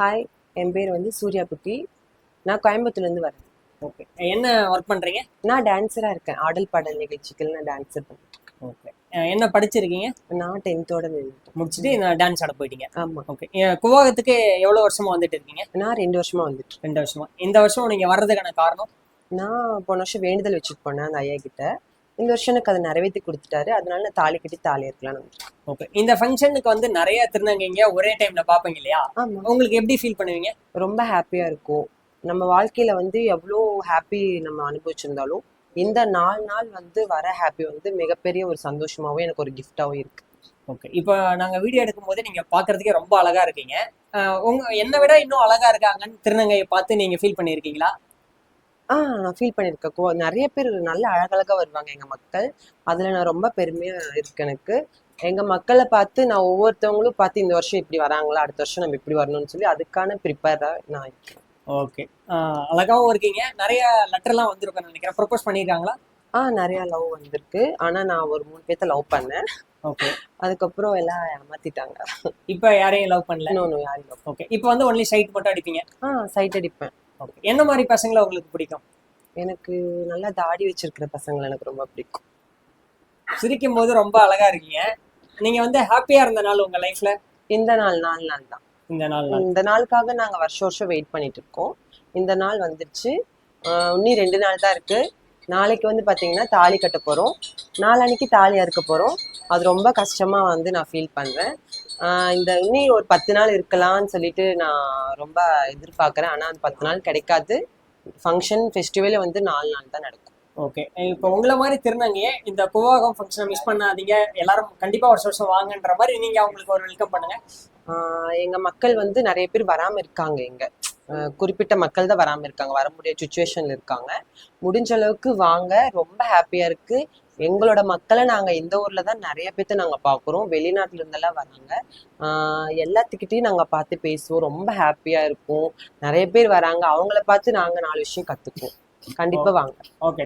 Hi என் பேர் வந்து சூர்யா குட்டி நான் கோயம்புத்தூர்லேருந்து வரேன். ஓகே என்ன ஒர்க் பண்றீங்க? நான் டான்ஸராக இருக்கேன். ஆடல் பாடல் நிகழ்ச்சிகள் நான் டான்ஸர் பண்ணேன் ஓகே என்ன படிச்சிருக்கீங்க? நான் டென்த்தோட முடிச்சுட்டு இந்த டான்ஸ் ஆட போயிட்டீங்க. ஆமாம் ஓகே குவாகத்துக்கு எவ்வளவு வருஷமா வந்துட்டு இருக்கீங்க? நான் ரெண்டு வருஷமா வந்துட்டு ரெண்டு வருஷமா. இந்த வருஷம் நீங்க வர்றதுக்கான காரணம்? நான் போன வருஷம் வேண்டுதல் வச்சுட்டு போனேன் அந்த ஐயா கிட்ட. இந்த வருஷம் எனக்கு அதை நிறைவேற்றி கொடுத்துட்டாரு. அதனால நான் தாலி கட்டி தாலி இருக்கலாம்னு ஓகே இந்த ஃபங்க்ஷனுக்கு வந்து நிறைய திருநங்கைங்க ஒரே டைம்ல பாப்பீங்க இல்லையா? உங்களுக்கு எப்படி ஃபீல் பண்ணுவீங்க? ரொம்ப ஹாப்பியாக இருக்கும். நம்ம வாழ்க்கையில் வந்து எவ்வளோ ஹாப்பி நம்ம அனுபவிச்சிருந்தாலும் இந்த நாலு நாள் வந்து வர ஹாப்பி வந்து மிகப்பெரிய ஒரு சந்தோஷமாகவும் எனக்கு ஒரு கிஃப்டாகவும் இருக்கு. ஓகே இப்போ நாங்க வீடியோ எடுக்கும் போது நீங்க பாக்குறதுக்கே ரொம்ப அழகா இருக்கீங்க. உங்க என்னை விட இன்னும் அழகா இருக்காங்கன்னு திருநங்கையை பார்த்து நீங்க ஃபீல் பண்ணியிருக்கீங்களா? நான் ஃபீல் பண்ணியிருக்கேன். கோ நிறைய பேர் நல்ல அழகழகா வருவாங்க எங்க மக்கள். அதுல நான் ரொம்ப பெருமையா இருக்கு எனக்கு. எங்க மக்களை பார்த்து நான் ஒவ்வொருத்தவங்களும் பார்த்து இந்த வருஷம் இப்படி வராங்களா அடுத்த வருஷம் நம்ம இப்படி வரணும்னு சொல்லி அதுக்கான ப்ரிப்பேரா நான் இருக்கேன். ஓகே. அழகாவும் இருக்கீங்க. நிறைய லெட்டர்லாம் வந்திருக்கும்னு நினைக்கிறேன். ப்ரொபோஸ் பண்ணியிருக்காங்களா? ஆ நிறைய லவ் வந்திருக்கு. ஆனா நான் ஒரு மூணு பேர்த்த லவ் பண்ணேன். ஓகே. அதுக்கப்புறம் எல்லாம் ஏமாத்திட்டாங்க. இப்போ யாரையும் லவ் பண்ணல? இன்னொன்று யாரும் love ஓகே. இப்போ வந்து ஒன்லி சைட் மட்டும் அடிப்பீங்க? ஆ சைட் அடிப்பேன். என்ன மாதிரி பசங்களை உங்களுக்கு பிடிக்கும்? எனக்கு நல்லா தாடி வச்சிருக்கிற பசங்களை எனக்கு ரொம்ப பிடிக்கும். சிரிக்கும் போது ரொம்ப அழகா இருக்கீங்க. நீங்க வந்து ஹாப்பியா இருந்த நாள் உங்க லைஃப்ல இந்த நாள் நாலு நாள் தான். இந்த நாள் நாள். இந்த நாளுக்காக நாங்க வருஷம் வருஷம் வெயிட் பண்ணிட்டு இருக்கோம். இந்த நாள் வந்துருச்சு. இன்னும் ரெண்டு நாள் தான் இருக்கு. நாளைக்கு வந்து பாத்தீங்கன்னா தாலி கட்ட போறோம். நாளான்னைக்கு தாலி அறுக்க போறோம். அது ரொம்ப கஷ்டமா வந்து நான் ஃபீல் பண்றேன். இந்த இன்னி ஒரு பத்து நாள் இருக்கலாம்னு சொல்லிட்டு நான் ரொம்ப எதிர்பார்க்கறேன். ஆனா அந்த பத்து நாள் கிடைக்காது. ஃபங்க்ஷன் ஃபெஸ்டிவலே வந்து நாலு நாள் தான் நடக்கும். ஓகே. இப்போ உங்களை மாதிரி திருநங்கைய இந்த குவாகம் ஃபங்க்ஷனை மிஸ் பண்ணாதீங்க. எல்லாரும் கண்டிப்பா வருஷம் வருஷம் வாங்கன்ற மாதிரி நீங்க அவங்களுக்கு ஒரு வெல்கம் பண்ணுங்க. ஆஹ் எங்க மக்கள் வந்து நிறைய பேர் வராம இருக்காங்க இங்க. குறிப்பிட்ட மக்கள் தான் வராம இருக்காங்க. வர முடியாத சுச்சுவேஷன்ல இருக்காங்க. முடிஞ்ச அளவுக்கு வாங்க. ரொம்ப ஹாப்பியா இருக்கு. எங்களோட மக்களை நாங்க இந்த ஊர்ல தான் நிறைய பேர்த்த நாங்க பாக்குறோம். வெளிநாட்டுல இருந்தெல்லாம் வராங்க. ஆஹ் எல்லாத்துக்கிட்டையும் நாங்க பார்த்து பேசுவோம். ரொம்ப ஹாப்பியா இருக்கும் நிறைய பேர் வராங்க. அவங்கள பார்த்து நாங்க நாலு விஷயம் கத்துக்குவோம் கண்டிப்பா வாங்க. ஓகே.